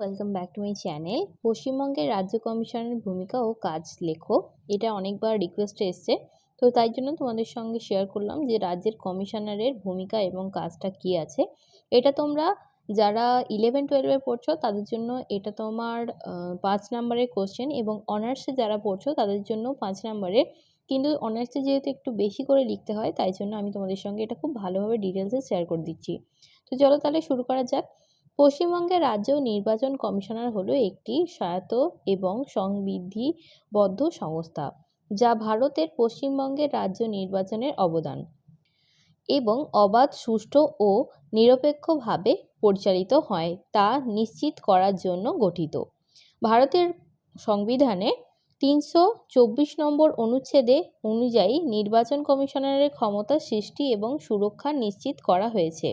Welcome back to my channel পশ্চিমবঙ্গের রাজ্য কমিশনের ভূমিকা ও কাজ লেখো এটা অনেকবার রিকোয়েস্ট এসছে। তো তাই জন্য তোমাদের সঙ্গে শেয়ার করলাম যে রাজ্যের কমিশনারের ভূমিকা এবং কাজটা কি আছে। এটা তোমরা যারা ইলেভেন টুয়েলভে পড়ছো, তাদের জন্য এটা তোমার পাঁচ নাম্বারের কোশ্চেন এবং অনার্সে যারা পড়ছো, তাদের জন্য পাঁচ নাম্বারের কিন্তু অনার্সে যেহেতু একটু বেশি করে লিখতে হয়, তাই জন্য আমি তোমাদের সঙ্গে এটা খুব ভালোভাবে ডিটেলসে শেয়ার করে দিচ্ছি। তো চলো তাহলে শুরু করা যাক। পশ্চিমবঙ্গের রাজ্য নির্বাচন কমিশনার হলো একটি স্বায়ত্ত এবং সংবিধিবদ্ধ সংস্থা, যা ভারতের পশ্চিমবঙ্গের রাজ্য নির্বাচনের অবদান এবং অবাধ, সুষ্ঠু ও নিরপেক্ষভাবে পরিচালিত হয় তা নিশ্চিত করার জন্য গঠিত। ভারতের সংবিধানে তিনশো চব্বিশ নম্বর অনুচ্ছেদে অনুযায়ী নির্বাচন কমিশনারের ক্ষমতা, সৃষ্টি এবং সুরক্ষা নিশ্চিত করা হয়েছে।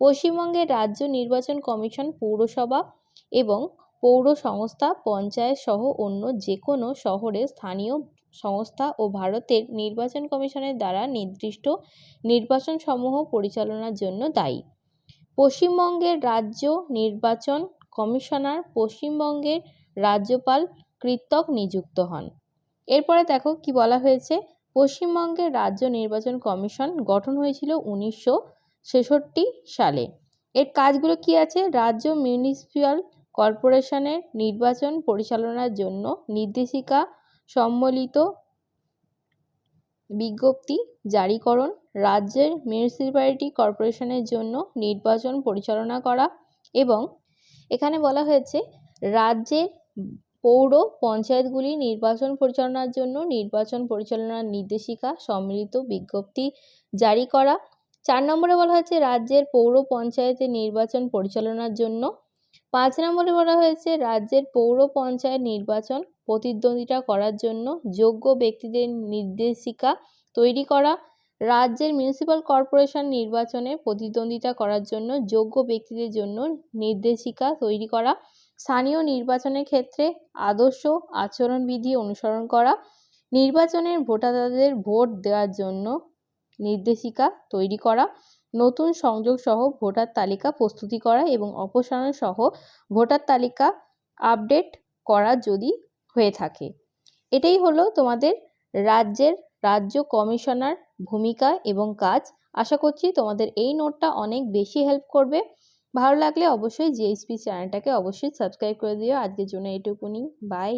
পশ্চিমবঙ্গের রাজ্য নির্বাচন কমিশন, পৌরসভা এবং পৌর সংস্থা পঞ্চায়েত সহ অন্য যে কোনো শহরে স্থানীয় সংস্থা ও ভারতের নির্বাচন কমিশনের দ্বারা নির্দিষ্ট নির্বাচনসমূহ পরিচালনার জন্য দায়ী। পশ্চিমবঙ্গের রাজ্য নির্বাচন কমিশনার পশ্চিমবঙ্গের রাজ্যপাল কৃতক নিযুক্ত হন। এরপরে দেখো কি বলা হয়েছে। পশ্চিমবঙ্গের রাজ্য নির্বাচন কমিশন গঠন হয়েছিল উনিশশো ছেষট্টি সালে। এর কাজগুলো কি আছে? রাজ্য মিউনিসিপ্যাল কর্পোরেশনের নির্বাচন পরিচালনার জন্য নির্দেশিকা সম্বলিত বিজ্ঞপ্তি জারিকরণ, রাজ্যের মিউনিসিপ্যালিটি কর্পোরেশনের জন্য নির্বাচন পরিচালনা করা এবং এখানে বলা হয়েছে, রাজ্যের পৌর পঞ্চায়েতগুলি নির্বাচন পরিচালনার জন্য নির্বাচন পরিচালনার নির্দেশিকা সম্মিলিত বিজ্ঞপ্তি জারি করা চার নম্বরে বলা হয়েছে রাজ্যের পৌর পঞ্চায়েতের নির্বাচন পরিচালনার জন্য। পাঁচ নম্বরে বলা হয়েছে রাজ্যের পৌর পঞ্চায়েত নির্বাচন প্রতিদ্বন্দ্বিতা করার জন্য যোগ্য ব্যক্তিদের নির্দেশিকা তৈরি করা, রাজ্যের মিউনিসিপ্যাল কর্পোরেশন নির্বাচনে প্রতিদ্বন্দ্বিতা করার জন্য যোগ্য ব্যক্তিদের জন্য নির্দেশিকা তৈরি করা, স্থানীয় নির্বাচনের ক্ষেত্রে আদর্শ আচরণবিধি অনুসরণ করা, নির্বাচনের ভোটারদের ভোট দেওয়ার জন্য নির্দেশিকা তৈরি করা, নতুন সংযোগ সহ ভোটার তালিকা প্রস্তুতি করা এবং অপসারণ সহ ভোটার তালিকা আপডেট করা যদি হয়ে থাকে। এটাই হলো তোমাদের রাজ্যের রাজ্য কমিশনার ভূমিকা এবং কাজ। আশা করছি তোমাদের এই নোটটা অনেক বেশি হেল্প করবে। ভালো লাগলে অবশ্যই জিএসপি চ্যানেলটাকে অবশ্যই সাবস্ক্রাইব করে দিও। আজকের জন্য এটুকুনি। বাই